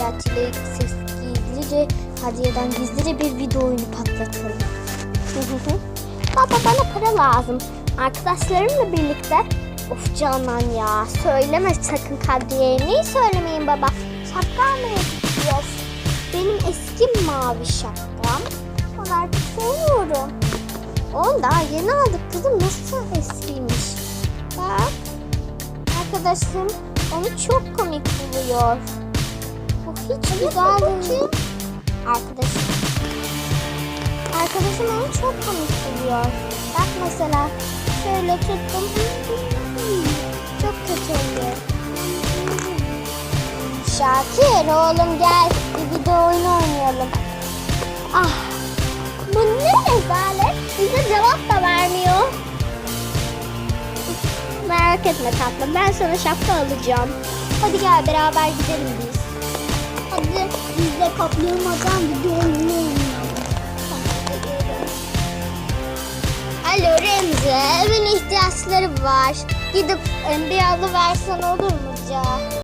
Necati'yle ses gizlice Kadriye'den gizlice bir video oyunu patlatalım. baba bana para lazım. Arkadaşlarımla birlikte Of Canan ya söyleme sakın Kadriye'ye. Neyi söylemeyin baba? Şapka almaya gidiyoruz. Benim eski mavi şapkam. Onu artık seviyorum. Onu daha yeni aldık kızım. Nasıl eskiymiş? Bak. Arkadaşım onu çok komik buluyor. Hiç güzel değil. Arkadaşım. Arkadaşım onu çok komik. Bak mesela şöyle tuttum. Çok kötü oluyor. Şakir oğlum gel bir video oyunu oynayalım. Ah bu ne rezalet bize cevap da vermiyor. Merak etme tatlım ben sana şapka alacağım. Hadi gel beraber gidelim biz. Kaplumbağadan oynayalım. Alo Remzi evin ihtiyaçları var. Gidip bir alıversen olur mu Ca?